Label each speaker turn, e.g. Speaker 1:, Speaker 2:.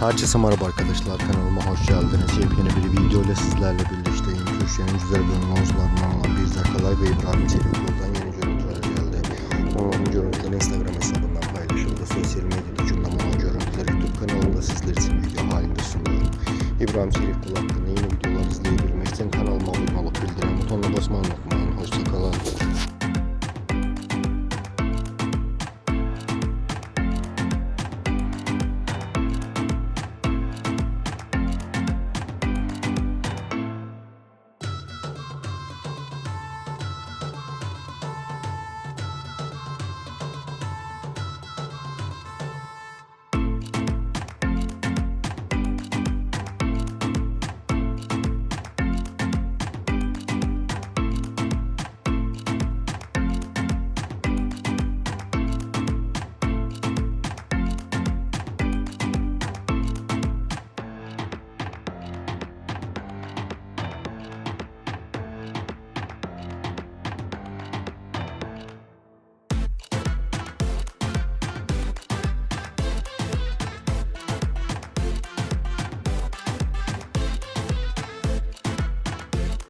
Speaker 1: Herkese merhaba arkadaşlar kanalıma hoş geldiniz. Yepyeni bir video ile sizlerle birlikteyim. Türkiye'nin güzel bölüm oyuncularından olan bir Zakalay ve İbrahim Çelikyoğlu'dan yeni görüntüler geldi. Onun görüntüleri Instagram hesabından paylaşıldı. Sosyal medyada gündem olan görüntüleri YouTube kanalında sizler için video halinde sunuyorum. İbrahim Çelikyoğlu hakkında yeni videolar izleyebilmek için kanalıma abone olup bildirim butonuna basmayı unutmayın.